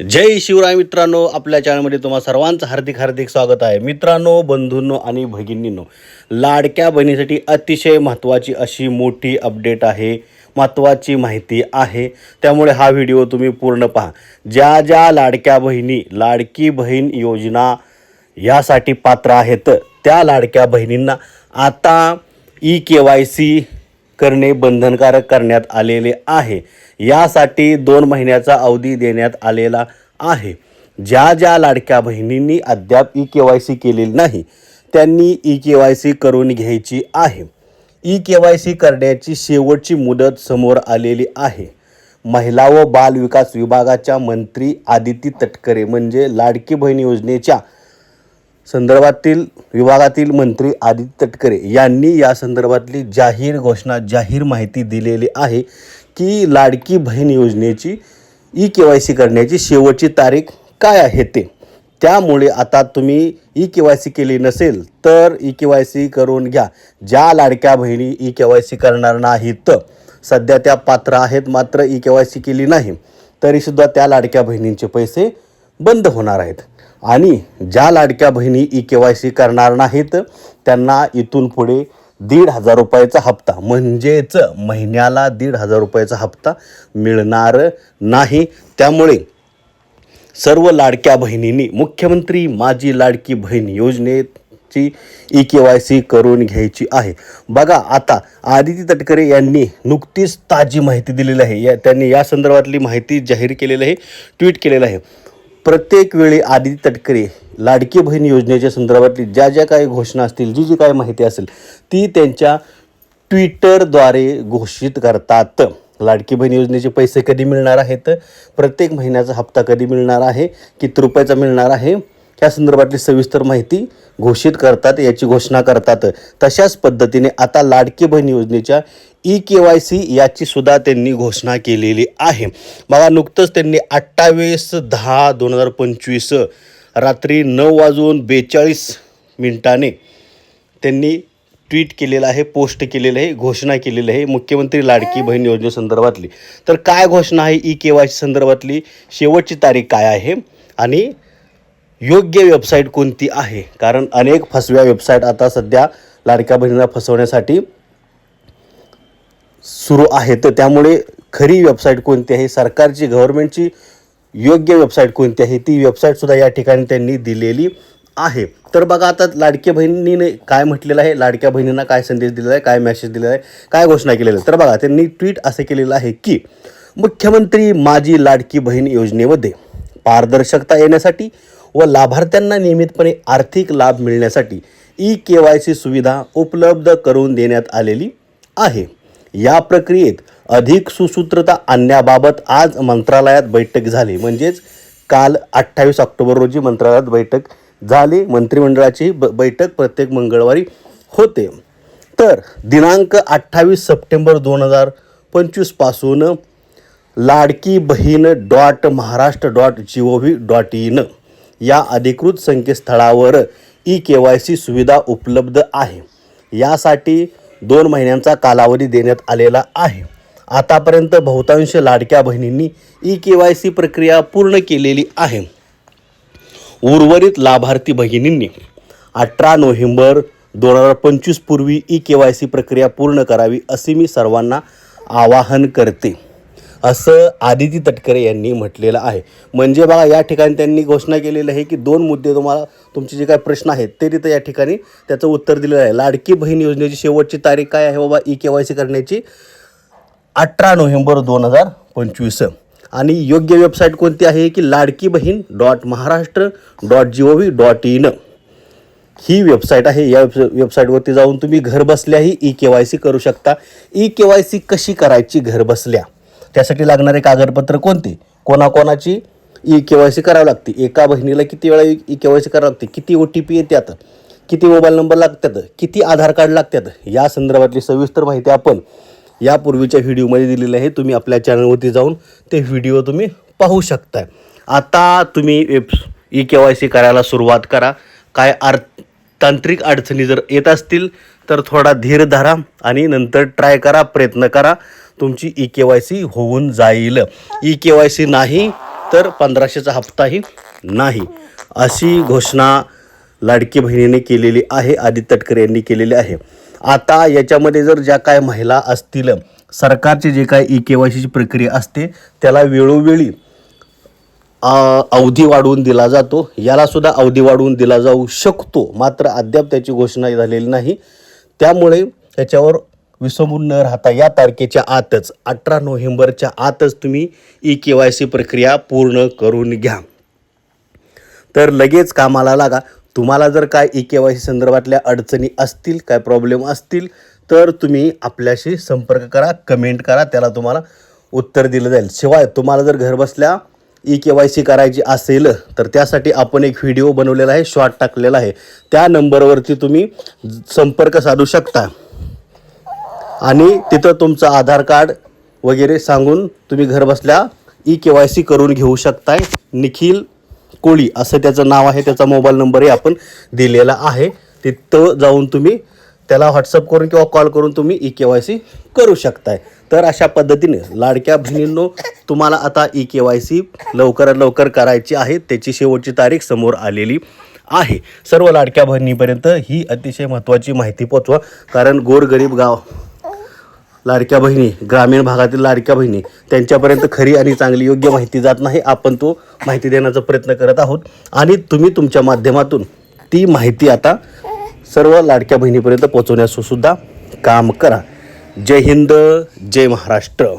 जय शिवराय मित्रांनो आपल्या चॅनलमध्ये तुम्हा सर्वांचं हार्दिक हार्दिक स्वागत आहे. मित्रांनो बंधूंनो आणि भगिनींनो लाडक्या बहिणीसाठी अतिशय महत्त्वाची अशी मोठी अपडेट आहे महत्त्वाची माहिती आहे. त्यामुळे हा व्हिडिओ तुम्ही पूर्ण पहा. ज्या ज्या लाडक्या बहिणी लाडकी बहीण योजना यासाठी पात्र आहेत त्या लाडक्या बहिणींना आता ई के वाय सी करणे बंधनकारक करण्यात आलेले आहे. यासाठी दोन महिन्याचा अवधी देण्यात आलेला आहे. ज्या ज्या लाडक्या बहिणींनी अद्याप ई के वाय सी केलेली नाही त्यांनी ई के वाय सी करून घ्यायची आहे. ई के वाय सी करण्याची शेवटची मुदत समोर आलेली आहे. महिला व बाल विकास विभागाच्या मंत्री आदिती तटकरे म्हणजे लाडकी बहीण योजनेच्या संदर्भातील विभागातील मंत्री आदित्य तटकरे यांनी या संदर्भातली जाहीर घोषणा जाहीर माहिती दिलेली आहे की लाडकी बहीण योजनेची ई के वाय सी करण्याची शेवटची तारीख काय आहे ते. त्यामुळे आता तुम्ही ई के वाय सी केली नसेल तर ई के वाय सी करून घ्या. ज्या लाडक्या बहिणी ई के वाय सी करणार नाहीत सध्या त्या पात्र आहेत मात्र ई के वाय सी केली नाही तरीसुद्धा त्या लाडक्या बहिणींचे पैसे बंद होणार आहेत. आणि ज्या लाडक्या बहिणी ई के वाय सी करणार नाहीत त्यांना इथून पुढे दीड हजार रुपयाचा हप्ता म्हणजेच महिन्याला दीड हजार रुपयाचा हप्ता मिळणार नाही. त्यामुळे सर्व लाडक्या बहिणींनी मुख्यमंत्री माझी लाडकी बहीण योजनेची ई के वाय सी करून घ्यायची आहे. बघा आता आदिती तटकरे यांनी नुकतीच ताजी माहिती दिलेली आहे. या त्यांनी या संदर्भातली माहिती जाहीर केलेली आहे ट्विट केलेलं आहे. प्रत्येक वेळी आदिती तटकरे लाडकी बहीण योजनेच्या संदर्भातली ज्या ज्या काही घोषणा असतील जी जी काही माहिती असेल ती त्यांच्या ट्विटरद्वारे घोषित करतात. लाडकी बहीण योजनेचे पैसे कधी मिळणार आहेत? प्रत्येक महिन्याचा हप्ता कधी मिळणार आहे? किती रुपयाचा मिळणार आहे? या संदर्भातली सविस्तर माहिती घोषित करतात याची घोषणा करतात. तशाच पद्धतीने आता लाडकी बहीण योजनेच्या ई के वाय सी याची सुद्धा त्यांनी घोषणा केलेली आहे. बघा नुकतंच त्यांनी अठ्ठावीस दहा दोन हजार पंचवीस रात्री नऊ वाजून बेचाळीस मिनिटाने त्यांनी ट्विट केलेलं आहे पोस्ट केलेलं आहे घोषणा केलेली आहे मुख्यमंत्री लाडकी बहीण योजनेसंदर्भातली तर काय घोषणा आहे ई के वाय सी संदर्भातली? शेवटची तारीख काय आहे? आणि योग्य वेबसाईट कोणती आहे? कारण अनेक फसव्या वेबसाईट आता सध्या लाडक्या बहिणींना फसवण्यासाठी सुरू आहेत. त्यामुळे खरी वेबसाईट कोणती आहे? सरकारची गव्हर्नमेंटची योग्य वेबसाईट कोणती आहे? ती वेबसाईटसुद्धा या ठिकाणी त्यांनी दिलेली आहे. तर बघा आता लाडक्या बहिणीने काय म्हटलेलं आहे? लाडक्या बहिणींना काय संदेश दिलेला आहे? काय मेसेज दिलेला आहे? काय घोषणा केलेली आहे तर बघा त्यांनी ट्विट असं केलेलं आहे की मुख्यमंत्री माझी लाडकी बहीण योजनेमध्ये पारदर्शकता येण्यासाठी व लाभार्थ्यांना नियमितपणे आर्थिक लाभ मिळण्यासाठी ई के वाय सी सुविधा उपलब्ध करून देण्यात आलेली आहे. या प्रक्रियेत अधिक सुसूत्रता आणण्याबाबत आज मंत्रालयात बैठक झाली. म्हणजेच काल अठ्ठावीस ऑक्टोबर रोजी मंत्रालयात बैठक झाली. मंत्रिमंडळाची ब बैठक प्रत्येक मंगळवारी होते. तर दिनांक अठ्ठावीस सप्टेंबर दोन हजार पंचवीसपासून Ladki Bahin dot Maharashtra dot G O V dot in या अधिकृत संकेतस्थळावर ई के वाय सी सुविधा उपलब्ध आहे. यासाठी दोन महिन्यांचा कालावधी देण्यात आलेला आहे. आतापर्यंत बहुतांश लाडक्या बहिणींनी ई के वाय सी प्रक्रिया पूर्ण केलेली आहे. उर्वरित लाभार्थी बहिणींनी अठरा नोव्हेंबर दोन हजार पंचवीस पूर्वी ई के वाय सी प्रक्रिया पूर्ण करावी असे मी सर्वांना आवाहन करते. असं आदिती तटकरे यांनी म्हटलेलं आहे. म्हणजे बघा या ठिकाणी त्यांनी घोषणा केलेली आहे की दोन मुद्दे तुम्हाला तुमचे जे काही प्रश्न आहेत ते तिथं या ठिकाणी त्याचं उत्तर दिलेलं आहे. लाडकी बहीण योजनेची शेवटची तारीख काय आहे बाबा? ई के वाय सी करण्याची अठरा नोव्हेंबर दोन हजार पंचवीस. आणि योग्य वेबसाईट कोणती आहे की Ladki Bahin dot Maharashtra dot G O V dot in. He website आहे. या वेब वेबसाईटवरती जाऊन तुम्ही घरबसल्याही ई के वाय सी करू शकता. ई के वाय सी कशी करायची घरबसल्या? त्यासाठी लागणारे कागदपत्र कोणते? कोणाकोणाची ई के वाय सी करावी लागते? एका बहिणीला किती वेळा ई के वाय सी करावं लागते? किती ओ टी पी येतात किती मोबाईल नंबर लागतात? किती आधार कार्ड लागतात? या संदर्भातली सविस्तर माहिती आपण यापूर्वीच्या व्हिडिओमध्ये दिलेली आहे. तुम्ही आपल्या चॅनलवरती जाऊन ते व्हिडिओ तुम्ही पाहू शकताय. आता तुम्ही web E K Y C करायला सुरुवात करा. काय आर तांत्रिक अडचणी जर येत असतील तर थोडा धीर धरा आणि नंतर ट्राय करा प्रयत्न करा. तुमची ई के वाय सी होऊन जाईल. ई के वाय सी नाही तर पंधराशेचा हप्ताही नाही. अशी घोषणा लाडकी बहिणीने केलेली आहे आदित्य तटकरे यांनी केलेली आहे. आता याच्यामध्ये जर ज्या काय महिला असतील सरकारची जे काय ई के वाय सीची प्रक्रिया असते त्याला वेळोवेळी अवधी वाढवून दिला जातो. यालासुद्धा अवधी वाढवून दिला जाऊ शकतो. मात्र अद्याप त्याची घोषणा झालेली नाही. त्यामुळे त्याच्यावर विसंबून न राहता या तारखेच्या आतच अठरा नोव्हेंबरच्या आतच तुम्ही ई के वाय सी प्रक्रिया पूर्ण करून घ्या. तर लगेच कामाला लागा. तुम्हाला जर काय ई के वाय सी संदर्भातल्या अडचणी असतील काय प्रॉब्लेम असतील तर तुम्ही आपल्याशी संपर्क करा कमेंट करा त्याला तुम्हाला उत्तर दिलं जाईल. शिवाय तुम्हाला जर घरबसल्या ई के वाय सी करायची असेल तर त्यासाठी आपण एक व्हिडिओ बनवलेला आहे शॉर्ट टाकलेला आहे. त्या नंबरवरती तुम्ही संपर्क साधू शकता. आणि तिथं तुमचं आधार कार्ड वगैरे सांगून तुम्ही घरबसल्या ई के वाय सी करून घेऊ शकताय. निखिल कोळी असं त्याचं नाव आहे त्याचा मोबाईल नंबरही आपण दिलेला आहे. तिथं जाऊन तुम्ही त्याला व्हॉट्सअप करून किंवा कॉल करून तुम्ही ई के वाय सी करू शकताय. तर अशा पद्धतीने लाडक्या बहिणींनो तुम्हाला आता ई के वाय सी लवकरात लवकर करायची आहे. त्याची शेवटची तारीख समोर आलेली आहे. सर्व लाडक्या बहिणीपर्यंत ही अतिशय महत्त्वाची माहिती पोचवा कारण गोरगरीब गाव लाडक्या बहिणी ग्रामीण भागातील लाडक्या बहिणी त्यांच्यापर्यंत खरी आणि चांगली योग्य माहिती जात नाही आपण तो माहिती देण्याचा प्रयत्न करत आहोत. आणि तुम्ही तुमच्या माध्यमातून ती माहिती आता सर्व लाडक्या बहिणीपर्यंत पोहोचवण्यास सुद्धा काम करा. जय हिंद जय महाराष्ट्र.